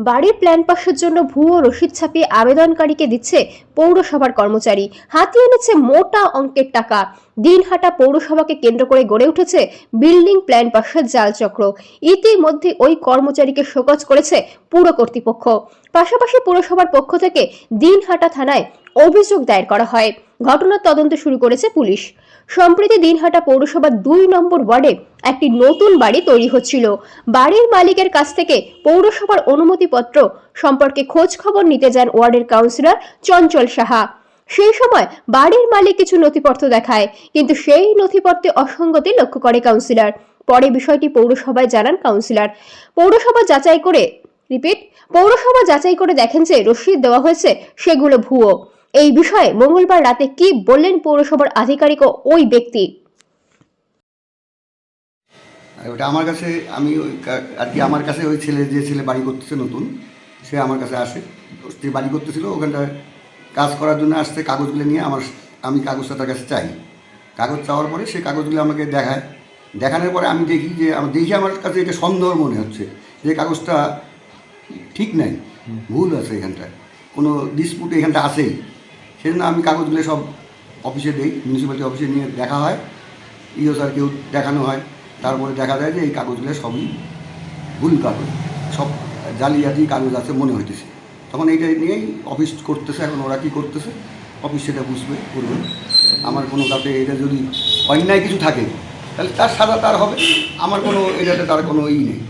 বাড়ির প্ল্যান পাসের জন্য ভুয়ো রসিদ ছাপিয়ে আবেদনকারীকে দিচ্ছে পৌরসভার কর্মচারী। হাতিয়ে নিচ্ছে মোটা অঙ্কের টাকা। দিনহাটা পৌরসভাকে কেন্দ্র করে গড়ে উঠেছে বিল্ডিং প্ল্যান পাসের জাল চক্র। ইতিমধ্যে ওই কর্মচারীকে শোকজ করেছে পুর কর্তৃপক্ষ। পাশাপাশি পুরসভার পক্ষ থেকে দিনহাটা থানায় অভিযোগ দায়ের করা হয়। ঘটনার তদন্ত শুরু করেছে পুলিশ। সম্প্রতি দিনহাটা পৌরসভার দুই নম্বর ওয়ার্ডে একটি নতুন বাড়ি তৈরি হচ্ছিল। বাড়ির মালিকের কাছ থেকে পৌরসভার অনুমতিপত্র সম্পর্কে খোঁজ খবর নিতে যান ওয়ার্ডের কাউন্সিলর চঞ্চল সাহা। সেই সময় বাড়ির মালিক কিছু নথিপত্র দেখায়, কিন্তু সেই নথিপত্রে অসঙ্গতি লক্ষ্য করে কাউন্সিলর। পরে বিষয়টি পৌরসভায় জানান কাউন্সিলর। পৌরসভা যাচাই করে, রিপিট, পৌরসভা যাচাই করে দেখেন যে রসিদ দেওয়া হয়েছে সেগুলো ভুয়ো। এই বিষয়ে মঙ্গলবার রাতে কি বললেন পৌরসভার আধিকারিক ও ওই ব্যক্তি? ওটা আমার কাছে, আমি ওই আর কি আমার কাছে ওই ছেলে, যে ছেলে বাড়ি করতেছে নতুন, সে আমার কাছে আসে। যে বাড়ি করতেছিল, ওখানটায় কাজ করার জন্য আসছে, কাগজগুলো নিয়ে আমার, আমি কাগজটা তার কাছে চাই। কাগজ চাওয়ার পরে সে কাগজগুলো আমাকে দেখায়। দেখানোর পরে আমি দেখি যে আমি দেখি আমার কাছে এটা সন্দেহ মনে হচ্ছে যে কাগজটা ঠিক নাই, ভুল আছে এখানটায়। কোনো ডিসপুট এখানটা আছেই। সেজন্য আমি কাগজগুলো সব অফিসে দিই মিউনিসিপ্যালিটি অফিসে নিয়ে দেখা হয়। ইও স্যারকেও দেখানো হয়। তারপরে দেখা যায় যে এই কাগজগুলো সবই ভুল কাগজ। সব জালিয়াতি কাগজ আছে মনে হইতেছে। তখন এইটা নিয়েই অফিস করতেছে, এখন ওরা কী করতেছে? অফিস সেটা বুঝবে, করবে। আমার কোনো তাতে এটা যদি অন্যায় কিছু থাকে, তাহলে তার সাজা তার হবে। আমার কোনো এটাতে তার কোনো ই নেই।